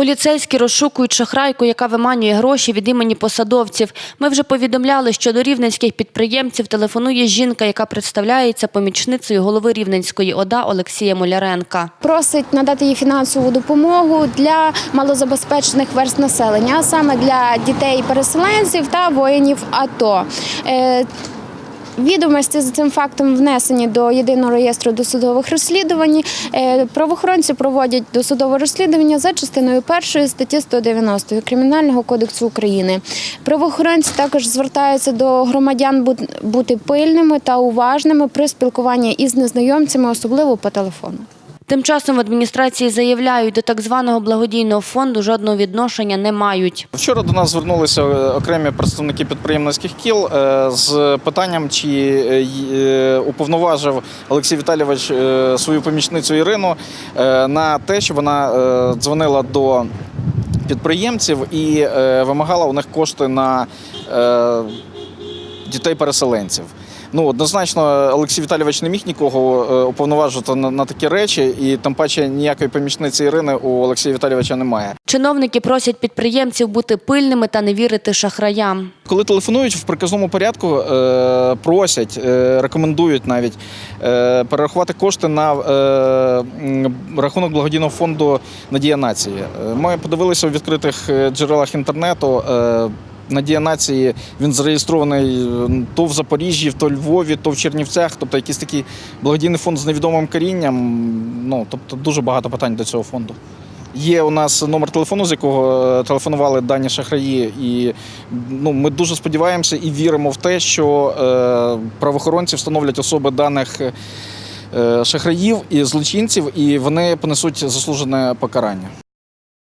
Поліцейські розшукують шахрайку, яка виманює гроші від імені посадовців. Ми вже повідомляли, що до рівненських підприємців телефонує жінка, яка представляється помічницею голови Рівненської ОДА Олексія Моляренка. Просить надати їй фінансову допомогу для малозабезпечених верст населення, а саме для дітей-переселенців та воїнів АТО. Відомості за цим фактом внесені до єдиного реєстру досудових розслідувань. Е, Правоохоронці проводять досудове розслідування за частиною першої статті 190 Кримінального кодексу України. Правоохоронці також звертаються до громадян бути пильними та уважними при спілкуванні із незнайомцями, особливо по телефону. Тим часом в адміністрації заявляють, до так званого благодійного фонду жодного відношення не мають. Вчора до нас звернулися е, окремі представники підприємницьких кіл е, з питанням, чи е, уповноважив Олексій Віталійович свою помічницю Ірину на те, що вона дзвонила до підприємців і вимагала у них кошти на дітей-переселенців. Ну, однозначно, Олексій Віталійович не міг нікого е, уповноважувати на, на такі речі, і тим паче ніякої помічниці Ірини у Олексія Віталійовича немає. Чиновники просять підприємців бути пильними та не вірити шахраям. Коли телефонують в приказному порядку, е, просять, е, рекомендують навіть е, перерахувати кошти на е, рахунок благодійного фонду Надія нації. Е, Ми подивилися у відкритих е, джерелах інтернету. е, Надія нації він зареєстрований е, то в Запоріжжі, то в Львові, то в Чернівцях, тобто якийсь такий благодійний фонд з невідомим корінням. Ну тобто дуже багато питань до цього фонду. Є у нас номер телефону, з якого е, телефонували дані шахраї, і ну, ми дуже сподіваємося і віримо в те, що е, правоохоронці встановлять особи даних е, шахраїв і злочинців, і вони понесуть заслужене покарання.